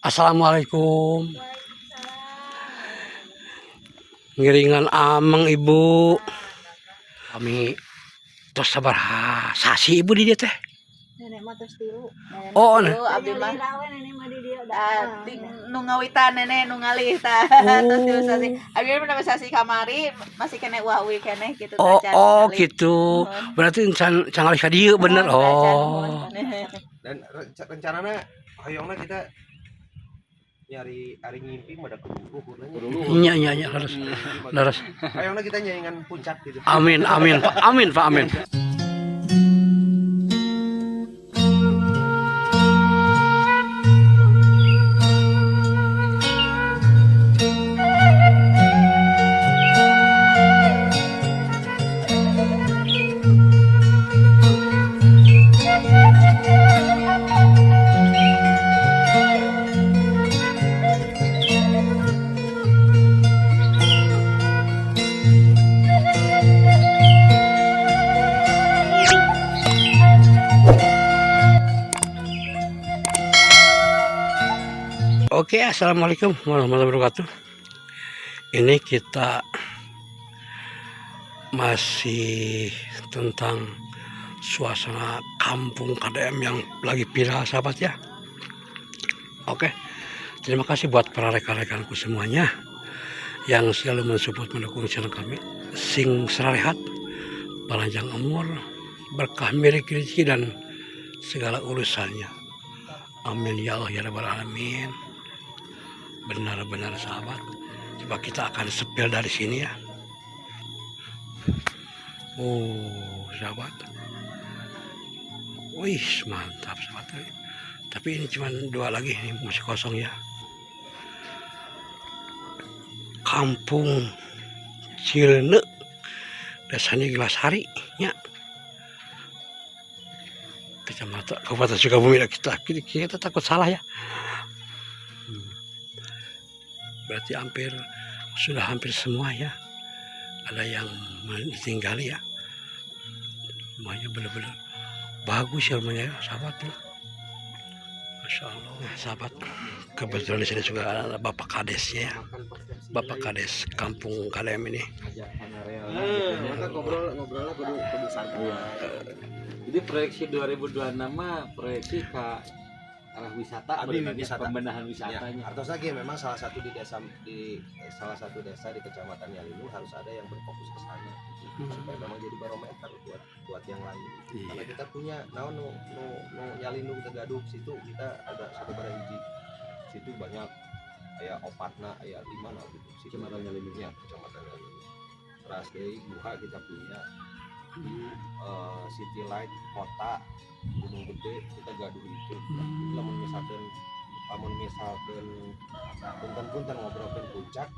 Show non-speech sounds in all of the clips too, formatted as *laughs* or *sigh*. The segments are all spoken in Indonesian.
Assalamualaikum. Ngiringan amang ibu. Kami terus sabar ha, sasi ibu di dia teh. Nenek mah terus tilu. Nenek Oh, mah ne- tilu, abdi mah nenek mah di dia Ah, ting nu ngawitan nenek nu ngalih ta. *laughs* Oh. Terus tilu sasi. Abdi mah nama sasi kamari masih kene uawi kene gitu Oh, oh ngalih. gitu. Berarti can cangal ka dieu bener. Oh. dan renca- rencananya hoyongna kita nyari hari ngimpi pada luhur Nya nya nya harus harus. hoyongna kita nyaingan puncak gitu Amin amin Pak. Amin Pak amin. Oke, assalamualaikum warahmatullahi wabarakatuh. Ini kita masih tentang suasana kampung KDM yang lagi viral sahabat ya. Oke, terima kasih buat para rekan-rekanku semuanya yang selalu mensupport mendukung channel kami. Sing serarehat, panjang umur, berkah milik rezeki dan segala urusannya. Amin ya Allah ya Rabbal Alamin. Benar-benar sahabat. Coba kita akan sepil dari sini ya. Oh, sahabat. Wih, mantap sahabat. Tapi ini cuma dua lagi, ini masih kosong ya. Kampung Cilene, desanya Gelasari, ya. Kecamatan Kabupaten Sukabumi kita, kita, kita takut salah ya. Berarti hampir sudah hampir semua ya. Ada yang meninggali ya. Semuanya benar-benar bagus ya rumahnya ya, sahabat ya. Masya Allah, Nah, sahabat. Kebetulan di sini juga ada Bapak Kadesnya ya. Bapak Kades Kampung KDM ini. kudu santai Jadi proyeksi 2026 mah proyeksi ke arah wisata, berarti wisata. pembenahan ya wisatanya. artos lagi memang salah satu di desa di salah satu desa di kecamatan Yalinu harus ada yang berfokus ke sana supaya memang jadi barometer buat buat yang lain karena Iya. kita punya nah nu nu nu Yalinu kita gaduh situ kita ada satu barang hiji situ banyak kayak opatna kayak di mana gitu situ Kecamatan Yalinu. ya kecamatan Yalinu dari buka kita punya di eh, City Light kota Gunung Gede kita gaduh itu. Hmm. lamun misalkan lamun misalkan punten-punten ngobrolkan puncak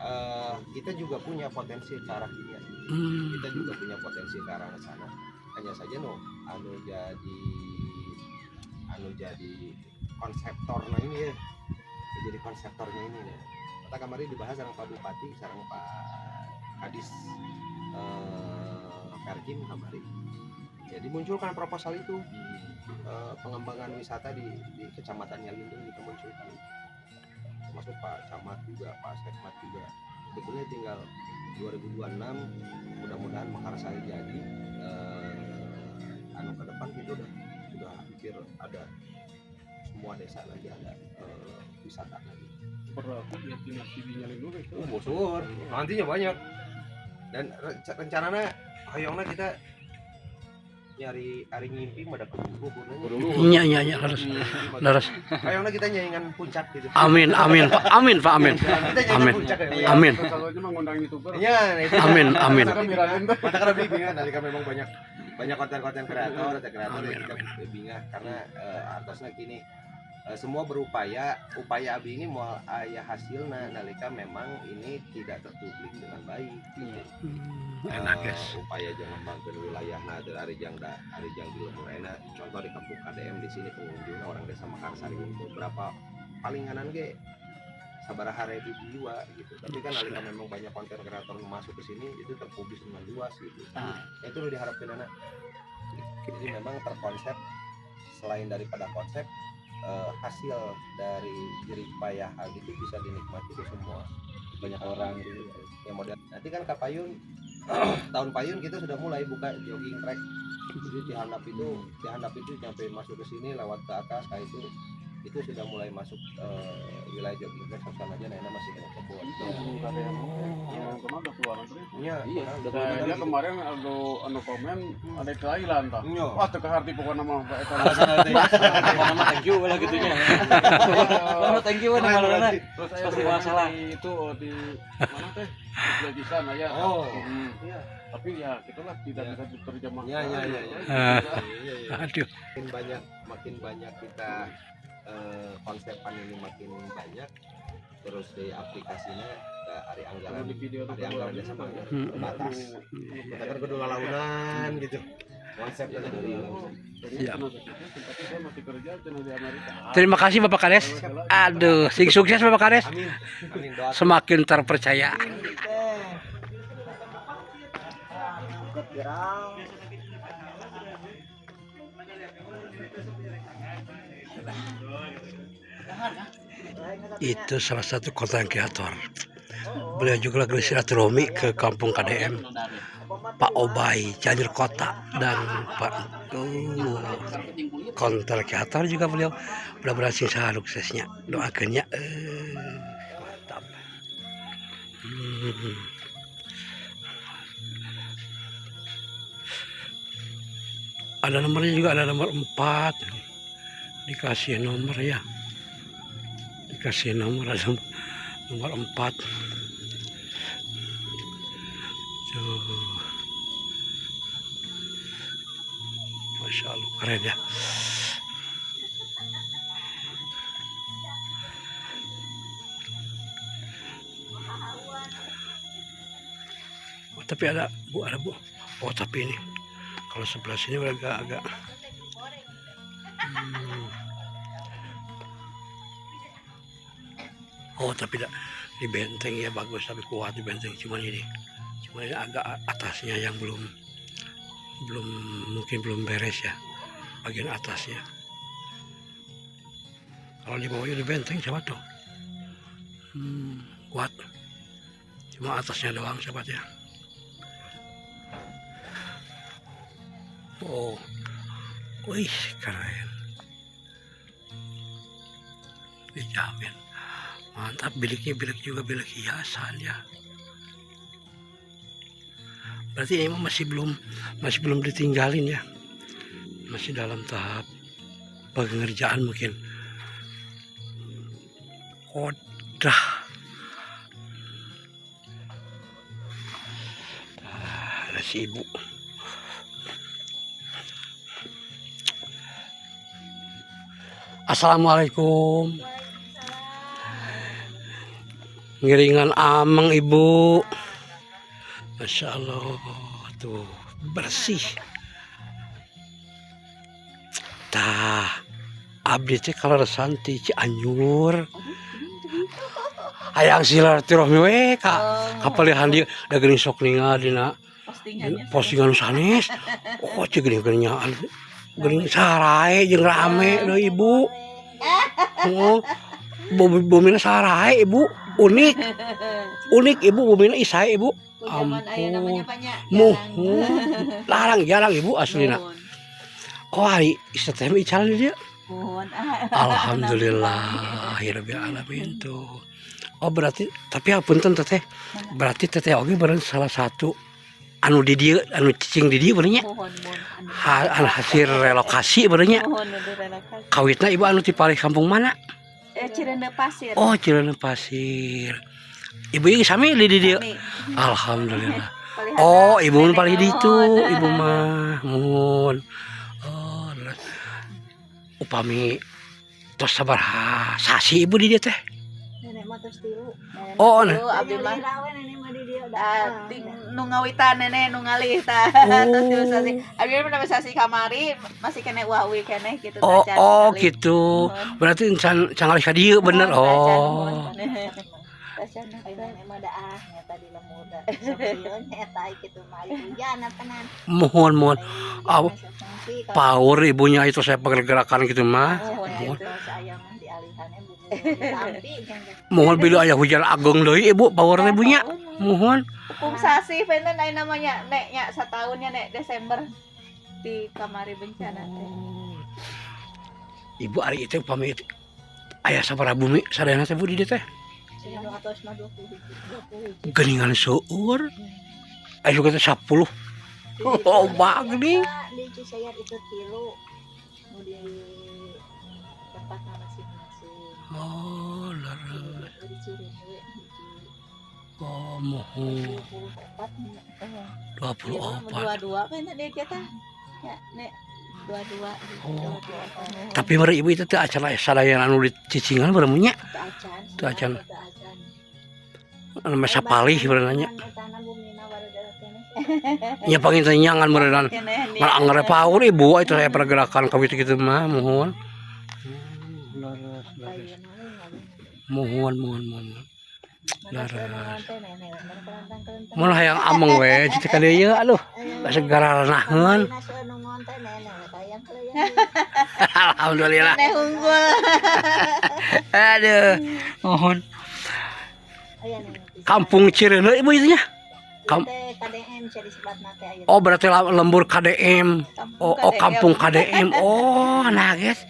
eh kita juga punya potensi ke arah ini Hmm. kita juga punya potensi ke arah sana. Hanya saja no anu jadi anu jadi konseptornya ini ya. Jadi konseptornya ini ya kata kemarin dibahas sama Pak Bupati sekarang Pak Kadis eh, Perkim kemarin jadi munculkan proposal itu. Eh, pengembangan wisata di, di kecamatan Yalindung kita munculkan termasuk Pak Camat juga Pak Sekmat juga. Sebetulnya tinggal 2026 mudah-mudahan Mekarsari jadi. Eh, anu ke depan itu udah udah hampir ada. Semua desa lagi ada eh, wisata lagi. Oh, bosur. Nantinya banyak. Dan renca- rencananya hoyongna kita nyari hari ngimpi pada luhur Nya nya nya harus harus. Hoyongna kita nyaingan puncak gitu. Amin amin Pak. Amin Pak amin. Amin. ya. Amin. Iya, nah. Amin amin. Mata karena bingung nalika memang banyak banyak konten-konten kreator kreator Amin, yang kita bingung karena eh, atasnya gini eh, semua berupaya upaya abi ini mau ayah hasilnya nalika memang ini tidak terpublik dengan baik gitu. Hmm, Enak Eh, guys. upaya jangan bantuin wilayah nah dari Arijang da Arijang di Lemur enak contoh di kampung KDM di sini pengunjungnya orang desa Makarsari itu berapa palinganan ge sabaraha ribu jiwa gitu. Tapi kan alika memang banyak konten kreator masuk ke sini itu terpublis dengan luas gitu. Ah. Nah, itu udah diharapkan anak jadi memang terkonsep selain daripada konsep eh, hasil dari jerih payah itu bisa dinikmati ke semua banyak orang gitu yang model. Nanti kan kapayun *clears throat* tahun payun kita sudah mulai buka jogging track. Jadi Cihandap itu Cihandap itu sampai masuk ke sini lewat ke atas kayak itu itu sudah mulai masuk eh, wilayah track sana aja nah masih kena kebun iya Iya, Nah, dia kemarin ada anu komen ada ke Thailand tah. Iya. Wah, teu harti pokoknya mah Pak Eta. nama thank you lah gitunya. *laughs* Nama thank you nama lana. Terus saya masalah. itu di mana teh? Di sana ya. Oh. Hmm. Iya. Tapi ya gitulah tidak bisa diterjemahkan. Iya, iya, iya, iya. Ah. Iya, iya. Aduh. makin banyak makin banyak kita eh, konsepan ini makin banyak terus di aplikasinya ke hari anggaran di video hari itu anggaran desa marga Hmm. terbatas kita kan kedua launan gitu konsepnya dari Iya. Tapi saya masih kerja channel di Amerika. Terima kasih Bapak Kades. Aduh, sing sukses Bapak Kades. amin amin doa Semakin terpercaya. Itu salah satu konten kreator. Beliau juga lagi silaturahmi ke kampung KDM. Pak Obay, Cianjur Kota dan Pak uh, konten kreator juga beliau udah berhasil suksesnya. Doakannya eh mantap. Hmm. Ada nomornya juga ada nomor 4 dikasih nomor ya dikasih nomor ada nomor 4 Tuh. Masya Allah keren ya. Oh, tapi ada bu ada bu. Oh tapi ini kalau sebelah sini agak oh tapi tidak di benteng ya bagus tapi kuat di benteng. Cuman ini cuma ini agak atasnya yang belum belum mungkin belum beres ya bagian atasnya. Kalau di bawahnya di benteng coba tuh? Hmm, kuat. Cuma atasnya doang sahabat ya? Oh wih keren. Dijamin mantap biliknya bilik juga bilik hiasan ya. Berarti ini masih belum masih belum ditinggalin ya? Masih dalam tahap pengerjaan mungkin. Kodah Ah, ada si ibu. Assalamualaikum Ngiringan amang ibu. Masya Allah. Tuh, bersih. Tah. Abdi teh kalau resanti Cianjur. Hayang silaturahmi we ka oh. kapalihan dia da geuning sok ningal dina postingan sanes. Oh, cek geuning-geuningan. Geuning sarae jeung rame deui ibu. Oh, bumi, sarae ibu unik. *laughs* Unik ibu bumina isai ibu. Ampun. muh *laughs* larang jarang ibu aslina oh hari istatemi calon dia *laughs* Alhamdulillah Hirbi alamin tuh. Oh berarti tapi apunten teteh? Berarti teteh oke bareng salah satu anu di dia anu cicing di dia berenya ha, hasil relokasi berenya kawitna ibu anu di palih kampung mana? Eh, Cirende Pasir. oh Cileuneu Pasir ibu ini sami di dia. Alhamdulillah *laughs* oh ibu mun Nenek palih di itu nuhun. ibu mah mun oh upami tos sabar sasi ibu di dia teh Nenek mah terus tilu. Nenek Oh, tilu, abdi mah. Ah, ting nu ngawitan nenek nu ngalih tah. Terus *laughs* tilu sasi. Abdi sasi kamari masih kena wawi kene gitu. Oh, tacan oh ngalih. gitu. Nuhun. Berarti can cangalih ka dieu bener. Oh. *laughs* ah, na tanan. Mohon, mohon. Kalau- Power ibunya itu saya pergerakan gitu mah. Oh, Mohon. Mohon bila ayah hujan agung deui ibu power ibunya. Mohon. Kung sasi penen ay namanya nek nya sa tahunnya nek Desember di kamari bencana teh. Ibu hari itu pamit ayah sabara bumi sadayana teh teh. Mah 20 20 Geningan seueur. Ayo kita 10. Oh, bagni. Di Cisayat itu tilu. Di tempatna masing-masing. Oh, leres. Di Cirehe hiji. Oh, mohon. 24 nya. Eh, 24. Dua-dua kan dia kita. Ya, nek dua-dua. Oh. Dua-dua. Tapi mari ibu itu teh acara sadayana anu di cicingan beremunya. Teu acan. Teu acan. Teu acan. Anu mah sapalih berenanya. Etana bumina barudak keneh. Ya pangin teh nyangan berenan. Kene Malah anggar power ibu itu saya pergerakan kawit gitu mah mohon. Mohon, mohon, mohon. Laras. Malah yang ameng we gitu ka dieu aduh. Segara naheun. *laughs* Alhamdulillah. *laughs* Aduh. Mohon. Kampung Cireuneu ibu itu nya. Kam-. Oh berarti lembur KDM. Oh, oh kampung KDM. Oh, nah guys.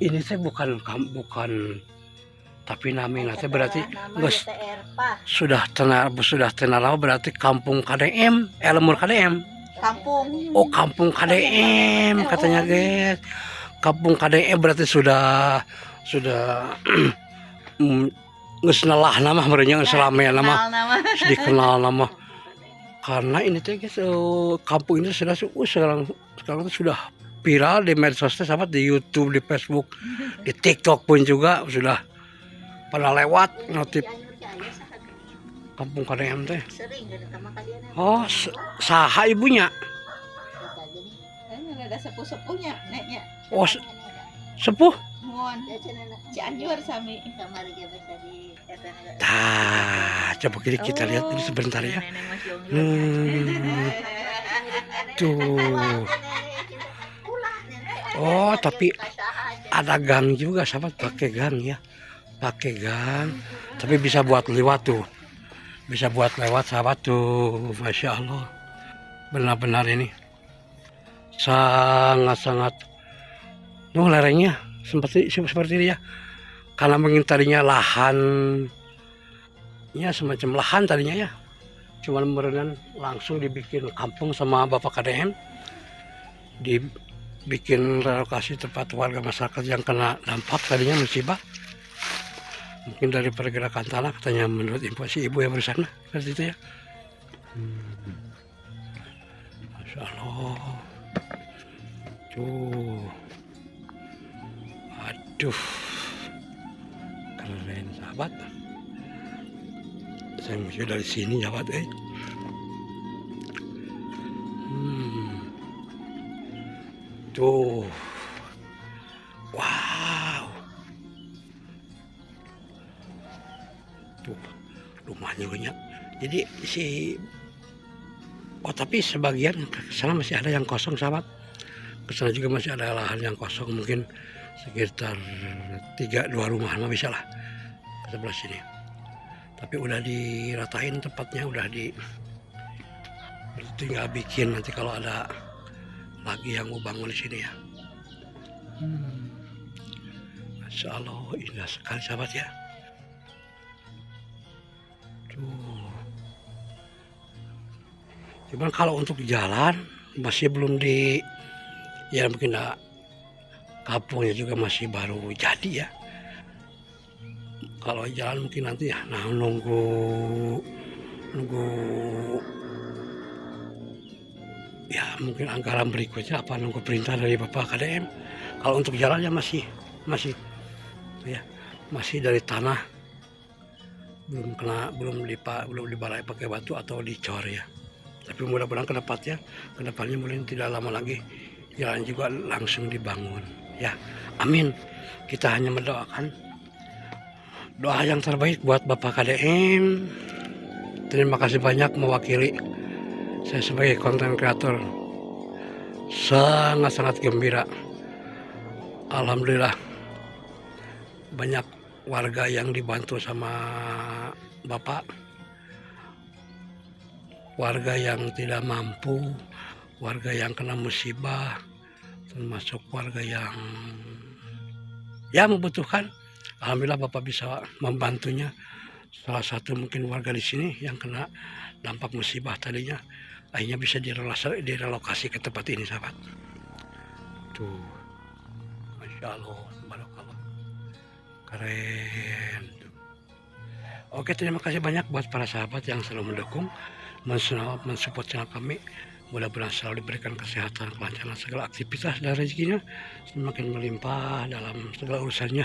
Ini saya bukan bukan tapi namanya teh berarti geus Pak. sudah tenar sudah tenar berarti kampung KDM, eh lembur KDM. Kampung. Oh kampung KDM katanya guys. Kampung KDM berarti sudah sudah *clears throat* mm, geus nelah nama merenya geus lame nama Kenal nama. dikenal nama. Karena ini teh guys eh, kampung ini sudah uh, sekarang sekarang sudah viral di medsos teh sama di YouTube, di Facebook, di TikTok pun juga sudah pernah lewat notif kampung KDM teh. Oh, saha ibunya? Eta gini. Ada sepuh-sepuhnya neknya. Oh, se- sepuh. Cianjur sami. Tah, coba kita, kita lihat ini sebentar ya. Yonggi. Hmm, tuh. Oh, tapi ada gang juga, sahabat pakai gang ya. Pakai gang, tapi bisa buat lewat tuh. Bisa buat lewat sahabat tuh, masya Allah. Benar-benar ini sangat-sangat. Nuh lerengnya seperti seperti ini ya. Karena mungkin tadinya lahan, ya semacam lahan tadinya ya. Cuman berenang langsung dibikin kampung sama Bapak KDM. Dibikin relokasi tempat warga masyarakat yang kena dampak tadinya musibah. Mungkin dari pergerakan tanah katanya menurut info si ibu yang bersana seperti itu ya. Hmm. Masya Allah. Tuh. Aduh. Keren sahabat. Saya mesti dari sini sahabat eh. Tuh. Wow. Tuh. Rumahnya banyak. Jadi si Oh tapi sebagian ke masih ada yang kosong sahabat. Ke juga masih ada lahan yang kosong mungkin sekitar tiga dua rumah mah bisa lah ke sebelah sini. Tapi udah diratain tempatnya udah di tinggal bikin nanti kalau ada lagi yang mau bangun di sini ya. Hmm. Masya Allah indah sekali sahabat ya. Tuh. Cuman kalau untuk jalan masih belum di ya mungkin dah kampungnya juga masih baru jadi ya. Kalau jalan mungkin nanti ya nah nunggu nunggu ya mungkin anggaran berikutnya apa nunggu perintah dari Bapak KDM. Kalau untuk jalan ya masih masih ya masih dari tanah. Belum kena belum dipa belum dibalai pakai batu atau dicor ya. Tapi mudah-mudahan ke depannya ke depannya mungkin tidak lama lagi jalan juga langsung dibangun ya. Amin. Kita hanya mendoakan. Doa yang terbaik buat Bapak KDM. Terima kasih banyak mewakili saya sebagai konten kreator. Sangat-sangat gembira. Alhamdulillah banyak warga yang dibantu sama Bapak. Warga yang tidak mampu, warga yang kena musibah, termasuk warga yang ya membutuhkan. Alhamdulillah Bapak bisa membantunya. Salah satu mungkin warga di sini yang kena dampak musibah tadinya akhirnya bisa direlokasi, ke tempat ini sahabat. Tuh, masya Allah, keren. Oke terima kasih banyak buat para sahabat yang selalu mendukung, mensupport, channel kami. Mudah-mudahan selalu diberikan kesehatan, kelancaran segala aktivitas dan rezekinya semakin melimpah dalam segala urusannya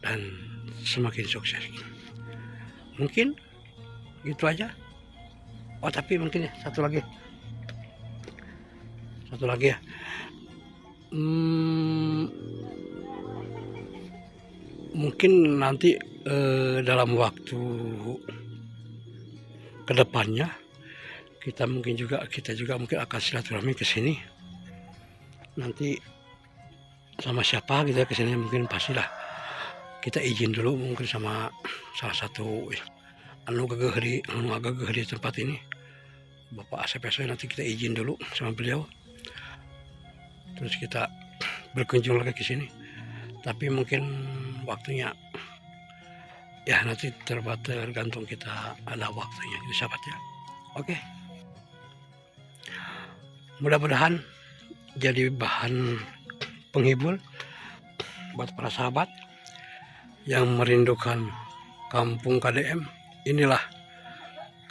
dan semakin sukses. Mungkin gitu aja. Oh tapi mungkin ya satu lagi, satu lagi ya. Hmm, mungkin nanti eh, dalam waktu ke depannya kita mungkin juga kita juga mungkin akan silaturahmi ke sini. Nanti sama siapa gitu ya ke sini mungkin pastilah. Kita izin dulu mungkin sama salah satu anu gagah di anu gagah di tempat ini. Bapak Asep Esoy nanti kita izin dulu sama beliau. Terus kita berkunjung lagi ke sini. Tapi mungkin waktunya ya nanti tergantung kita ada waktunya itu sahabat ya oke. Mudah-mudahan jadi bahan penghibur buat para sahabat yang merindukan kampung KDM inilah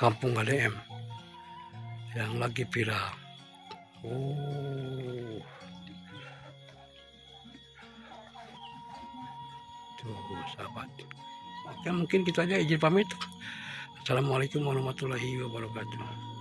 kampung KDM yang lagi viral. Oh. Tuh sahabat. Oke mungkin kita aja izin pamit. Assalamualaikum warahmatullahi wabarakatuh